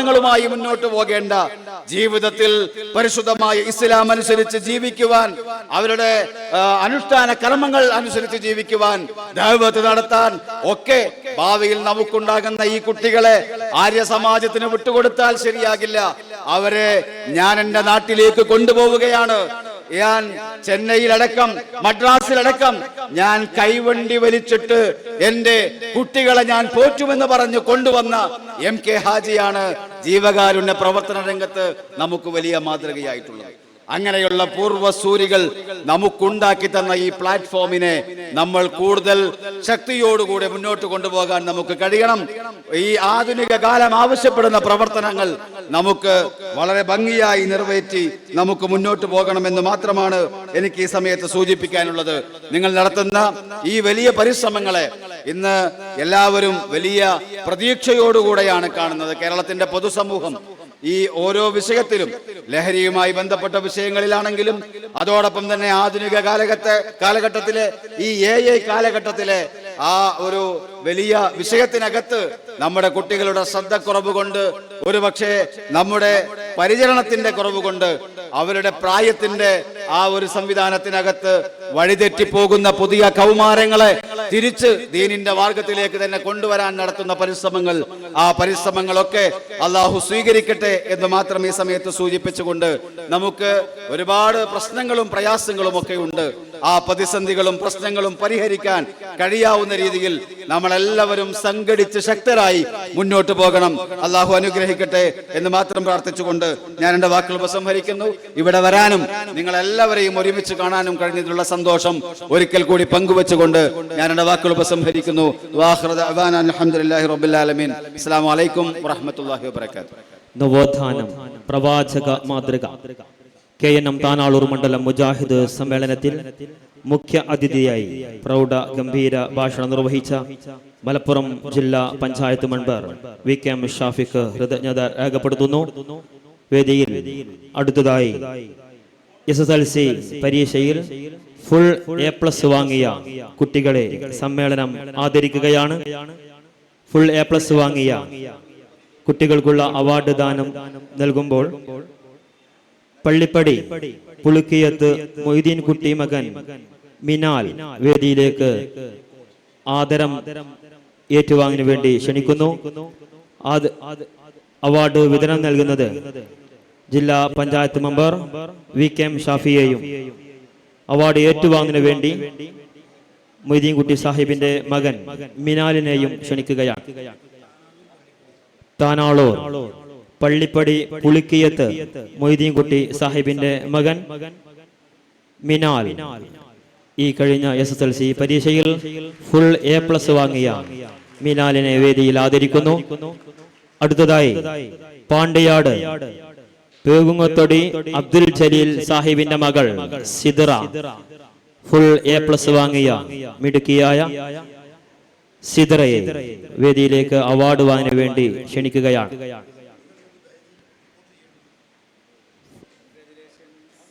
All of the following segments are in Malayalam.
പ്രമാണങ്ങളുമായി മുന്നോട്ട് പോകേണ്ട ജീവിതത്തിൽ പരിശുദ്ധമായ ഇസ്ലാം അനുസരിച്ച് ജീവിക്കുവാൻ അവരുടെ അനുഷ്ഠാന കർമ്മങ്ങൾ അനുസരിച്ച് ജീവിക്കുവാൻ ദൈവത്ത് നടത്താൻ ഒക്കെ ഭാവിയിൽ നമുക്കുണ്ടാകുന്ന ഈ കുട്ടികളെ ആര്യ സമാജത്തിന് വിട്ടുകൊടുത്താൽ ശരിയാകില്ല. അവരെ ഞാൻ എന്റെ നാട്ടിലേക്ക് കൊണ്ടുപോവുകയാണ്. ഞാൻ ചെന്നൈയിലടക്കം മദ്രാസിലടക്കം ഞാൻ കൈവണ്ടി വലിച്ചിട്ട് എന്റെ കുട്ടികളെ ഞാൻ പോറ്റുമെന്ന് പറഞ്ഞ് കൊണ്ടുവന്ന എം കെ ഹാജിയാണ് ജീവകാരുണ്യ പ്രവർത്തന രംഗത്ത് നമുക്ക് വലിയ മാതൃകയായിട്ടുള്ളത്. അങ്ങനെയുള്ള പൂർവസൂരികൾ നമുക്കുണ്ടാക്കി തന്ന ഈ പ്ലാറ്റ്ഫോമിനെ നമ്മൾ കൂടുതൽ ശക്തിയോടുകൂടി മുന്നോട്ട് കൊണ്ടുപോകാൻ നമുക്ക് കഴിയണം. ഈ ആധുനിക കാലം ആവശ്യപ്പെടുന്ന പ്രവർത്തനങ്ങൾ നമുക്ക് വളരെ ഭംഗിയായി നിറവേറ്റി നമുക്ക് മുന്നോട്ട് പോകണമെന്ന് മാത്രമാണ് എനിക്ക് ഈ സമയത്ത് സൂചിപ്പിക്കാനുള്ളത്. നിങ്ങൾ നടത്തുന്ന ഈ വലിയ പരിശ്രമങ്ങളെ ഇന്ന് എല്ലാവരും വലിയ പ്രതീക്ഷയോടുകൂടെയാണ് കാണുന്നത്. കേരളത്തിന്റെ പൊതുസമൂഹം ഈ ഓരോ വിഷയത്തിലും ലഹരിയുമായി ബന്ധപ്പെട്ട വിഷയങ്ങളിലാണെങ്കിലും അതോടൊപ്പം തന്നെ ആധുനിക കാലഘട്ട കാലഘട്ടത്തിലെ ഈ എ ഐ കാലഘട്ടത്തിലെ ആ ഒരു വലിയ വിഷയത്തിനകത്ത് നമ്മുടെ കുട്ടികളുടെ ശ്രദ്ധക്കുറവ് കൊണ്ട് ഒരുപക്ഷെ നമ്മുടെ പരിചരണത്തിന്റെ കുറവ് കൊണ്ട് അവരുടെ പ്രായത്തിന്റെ ആ ഒരു സംവിധാനത്തിനകത്ത് വഴിതെറ്റിപ്പോകുന്ന പുതിയ കൗമാരങ്ങളെ തിരിച്ച് ദീനിന്റെ മാർഗത്തിലേക്ക് തന്നെ കൊണ്ടുവരാൻ നടത്തുന്ന പരിശ്രമങ്ങൾ ആ പരിശ്രമങ്ങളൊക്കെ അള്ളാഹു സ്വീകരിക്കട്ടെ എന്ന് മാത്രം ഈ സമയത്ത് സൂചിപ്പിച്ചുകൊണ്ട് നമുക്ക് ഒരുപാട് പ്രശ്നങ്ങളും പ്രയാസങ്ങളും ഒക്കെ ഉണ്ട്. ആ പ്രതിസന്ധികളും പ്രശ്നങ്ങളും പരിഹരിക്കാൻ കഴിയാവുന്ന രീതിയിൽ നമ്മളെല്ലാവരും സംഘടിച്ച് ശക്തരായി മുന്നോട്ട് പോകണം. അള്ളാഹു അനുഗ്രഹിക്കട്ടെ എന്ന് മാത്രം പ്രാർത്ഥിച്ചുകൊണ്ട് ഞാൻ എന്റെ വാക്കുകൾ ഉപസംഹരിക്കുന്നു. ഇവിടെ വരാനും നിങ്ങളെല്ലാവരെയും ഒരുമിച്ച് കാണാനും കഴിഞ്ഞതിലുള്ള സന്തോഷം ഒരിക്കൽ കൂടി പങ്കുവെച്ചുകൊണ്ട് ഞാൻ എന്റെ വാക്കുകൾ ഉപസംഹരിക്കുന്നു. വറഹ്മത്തുള്ളാഹി വബറകാതുഹു. നവോത്ഥാനം പ്രവാചക മാതൃക. കെ എൻ എം താനാളൂർ മണ്ഡലം മുജാഹിദ് സമ്മേളനത്തിൽ മുഖ്യ അതിഥിയായി പ്രൗഢ ഗംഭീര ഭാഷണം നിർവഹിച്ച മലപ്പുറം ജില്ലാ panchayat member V K M Shafiq കൃതജ്ഞത രേഖപ്പെടുത്തുന്നു. വേദിയിൽ അടുത്തതായി എസ് എസ് എൽ സി പരീക്ഷയിൽ ഫുൾ എ പ്ലസ് വാങ്ങിയ കുട്ടികളെ സമ്മേളനം ആദരിക്കുകയാണ്. ഫുൾ എ പ്ലസ് വാങ്ങിയ കുട്ടികൾക്കുള്ള അവാർഡ് ദാനം നൽകുമ്പോൾ പള്ളിപ്പടി പുളുക്കിയത്ത് മൊയ്തീൻ കുട്ടി മകൻ മിനാൽ വേദിയിലേക്ക് ആദരം ഏറ്റുവാങ്ങിനു വേണ്ടി ക്ഷണിക്കുന്നു. അവാർഡ് വിതരണം നൽകുന്നത് ജില്ലാ panchayat member V K M ഷാഫിയെയും award ഏറ്റുവാങ്ങിനു വേണ്ടി മൊയ്തീൻകുട്ടി സാഹിബിന്റെ മകൻ മിനാലിനെയും ക്ഷണിക്കുകയാണ്. താനാളൂർ പള്ളിപ്പടി പുളിക്കിയത്ത് മൊയ്തീൻകുട്ടി സാഹിബിന്റെ മകൻ മിനാൽ. ഈ കഴിഞ്ഞ എസ് എസ് എൽ സി പരീക്ഷയിൽ ഫുൾ എ പ്ലസ് വാങ്ങിയ മിനാലിനെ വേദിയിൽ ആദരിക്കുന്നു. അടുത്തതായി പാണ്ടിയാട് പേകുങ്ങത്തൊടി അബ്ദുൽ ജലീൽ സാഹിബിന്റെ മകൾ സിദറ ഫുൾ എ പ്ലസ് വാങ്ങിയ മിടുക്കിയായ സിദറയെ വേദിയിലേക്ക് അവാർഡ് വാങ്ങിന് വേണ്ടി ക്ഷണിക്കുകയാണ്.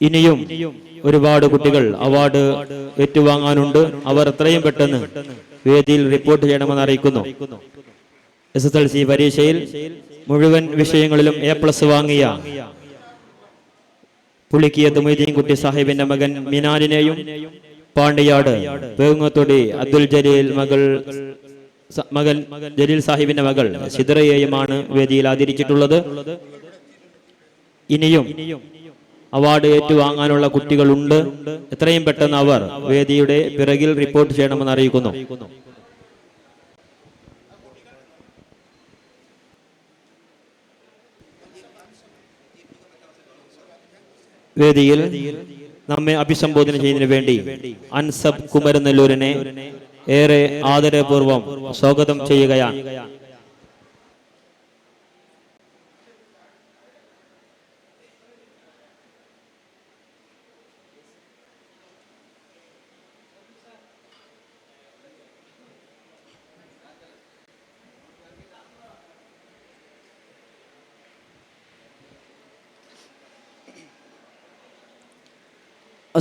ഇനിയും ഒരുപാട് കുട്ടികൾ അവാർഡ് ഏറ്റുവാങ്ങാനുണ്ട്. അവർ എത്രയും പെട്ടെന്ന് വേദിയിൽ റിപ്പോർട്ട് ചെയ്യണമെന്ന് അറിയിക്കുന്നു. എസ് എസ് എൽ സി പരീക്ഷയിൽ മുഴുവൻ വിഷയങ്ങളിലും എ പ്ലസ് വാങ്ങിയ പുളിക്കിയ തുമൈദീൻ കുട്ടി സാഹിബിന്റെ മകൻ മിനാലിനെയും പാണ്ടിയാട് പേങ്ങത്തൊടി അബ്ദുൽ ജലീൽ മകൾ മകൻ ജലീൽ സാഹിബിന്റെ മകൾ സിദ്രയെയുമാണ് വേദിയിൽ ആദരിച്ചിട്ടുള്ളത്. ഇനിയും അവാർഡ് ഏറ്റുവാങ്ങാനുള്ള കുട്ടികളുണ്ട്. എത്രയും പെട്ടെന്ന് അവർ വേദിയുടെ പിറകിൽ റിപ്പോർട്ട് ചെയ്യണമെന്ന് അറിയിക്കുന്നു. വേദിയിൽ നമ്മെ അഭിസംബോധന ചെയ്യുന്നതിന് വേണ്ടി അൻസബ് കുമരനെല്ലൂരിനെ ഏറെ ആദരപൂർവം സ്വാഗതം ചെയ്യുകയാണ്.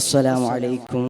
السلام عليكم.